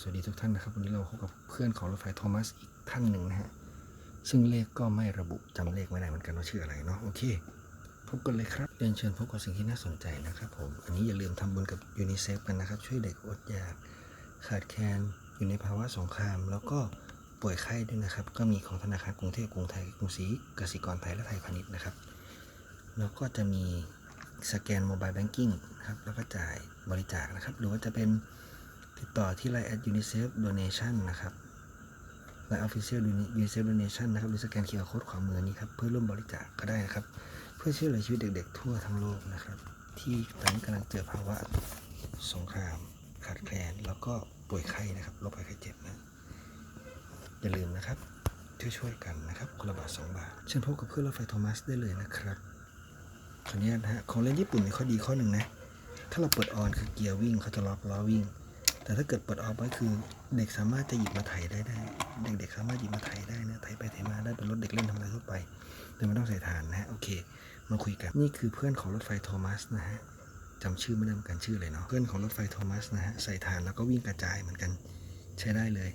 สวัสดีทุกท่านนะครับ วันนี้เราพบกับเพื่อนของรถไฟโทมัสอีกท่านหนึ่งนะฮะ ซึ่งเลขก็ไม่ระบุจำเลขไม่ได้เหมือนกันว่าชื่ออะไรเนาะ โอเค พบกันเลยครับ เรียนเชิญพบกับสิ่งที่น่าสนใจนะครับผม อันนี้อย่าลืมทำบุญกับยูนิเซฟกันนะครับ ช่วยเด็กอดอยาก ขาดแคลน อยู่ในภาวะสงคราม แล้วก็ป่วยไข้ด้วยนะครับ ก็มีของธนาคารกรุงเทพกรุงไทยกรุงศรีกสิกรไทยและไทยพาณิชย์นะครับ แล้วก็จะมีสแกนโมบายแบงกิ้งนะครับ แล้วก็จ่ายบริจาคนะครับ หรือว่าจะเป็น ติดต่อที่ไลน์ at unicef donation นะครับไลน์ official unicef donation นะครับหรือสแกนเคอร์โค้ดขวามือนี้ครับเพื่อร่วมบริจาคก็ได้นะครับ เพื่อช่วยเหลือชีวิตเด็กๆ ทั่วทั้งโลกนะครับ ที่ตอนนี้กำลังเจอภาวะสงคราม ขาดแคลน แล้วก็ป่วยไข้นะครับโรคภัยไข้เจ็บนะอย่าลืมนะครับช่วยๆกันนะครับคนละบาทสองบาท เชิญพบกับเพื่อนรถไฟโทมัสได้เลยนะครับขออนุญาตนะฮะของเล่นญี่ปุ่นเนี่ยข้อดีข้อหนึ่งนะ ถ้าเราเปิดออนคือเกียร์วิ่งเขาจะล็อกล้อวิ่ง แต่ถ้าเกิดเปิดออฟไว้คือเด็กสามารถจะหยิบมาไถได้ได้ เด็กๆสามารถหยิบมาไถได้นะไถไปไถมาได้เป็นรถเด็กเล่นธรรมดาทั่วไปโดยไม่ต้องใส่ฐานนะฮะโอเคมาคุยกันนี่คือเพื่อนของรถไฟโทมัสนะฮะจำชื่อไม่ได้เหมือนกันชื่ออะไรเนาะเพื่อนของรถไฟโทมัสนะฮะใส่ฐานแล้วก็วิ่งกระจายเหมือนกันใช้ได้เลย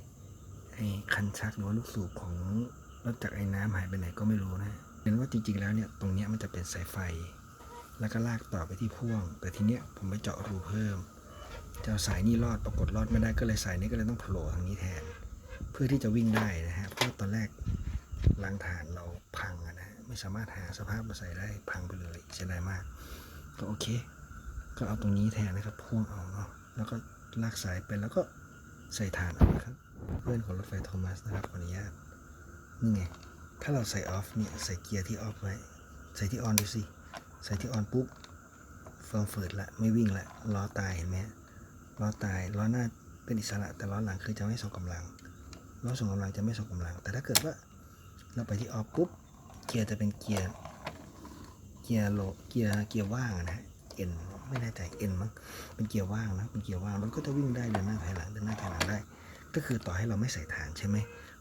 ไอ้คันชักหรือว่าลูกสูบของรถจักรไอ้น้ำหายไปไหนก็ไม่รู้นะเห็นว่าจริงๆแล้วเนี่ยตรงเนี้ยมันจะเป็นสายไฟ แล้วก็ลากต่อไปที่พ่วง แต่ทีเนี้ยผมไปเจาะรูเพิ่ม จะเอาสายนี้รอดปรากฏรอดไม่ได้ก็เลยสายนี้ก็เลยต้องโผล่ทางนี้แทน เพื่อที่จะวิ่งได้นะฮะเพราะตอนแรกรางฐานเราพังนะฮะไม่สามารถหาสภาพมาใส่ได้พังไปเลยเสียดายมาก ก็โอเค ก็เอาตรงนี้แทนนะครับพ่วงเอาเนาะแล้วก็ลากสายไปแล้วก็ใส่ฐานเอานะครับ เพื่อนของรถไฟโทมัสนะครับขออนุญาตนี่ไงถ้าเราใส่ออฟเนี่ยใส่เกียร์ที่ออฟไว้ใส่ที่ออนดูสิใส่ที่ออนปุ๊บเฟิร์มเฟิร์ดละไม่วิ่งละล้อตายเห็นไหม ล้อตายล้อหน้าเป็นอิสระแต่ล้อหลังคือจะไม่ส่งกำลังล้อส่งกำลังจะไม่ส่งกำลัง แต่ถ้าเกิดว่าเราไปที่ออฟปุ๊บเกียร์จะเป็นเกียร์เกียร์โลเกียร์เกียร์ว่างนะเอ็นไม่แน่ใจเอ็นมั้งเป็นเกียร์ว่างนะเป็นเกียร์ว่างรถก็จะวิ่งได้เดินหน้าถอยหลังเดินหน้าถอยหลังได้ ก็คือต่อให้เราไม่ใส่ฐานใช่ไหม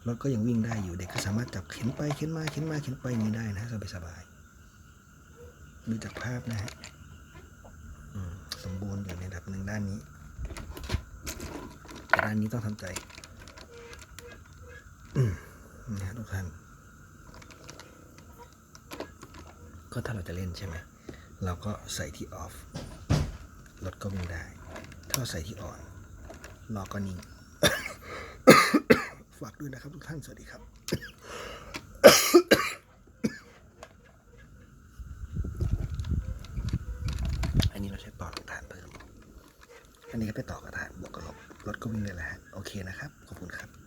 รถก็ยังวิ่งได้อยู่เด็กก็สามารถจับเข็นไปเข็นมาเข็นมาเข็นไปนี้ได้นะสบายสบายดูจากภาพนะฮะสมบูรณ์อยู่ในระดับหนึ่งด้านนี้ แต่ด้านนี้ต้องทำใจนะฮะทุกท่านก็ถ้าเราจะเล่นใช่ไหมเราก็ใส่ที่ออฟรถก็วิ่งได้ ถ้าเราใส่ที่ออนล้อก็นิ่ง ฝากด้วยนะครับทุกท่านสวัสดีครับ อันนี้เราใช้ต่อกับฐานเพิ่ม อันนี้ก็ไปต่อกับฐานบวกกับลบรถก็วิ่งเลยแหละโอเคนะครับ ขอบคุณครับ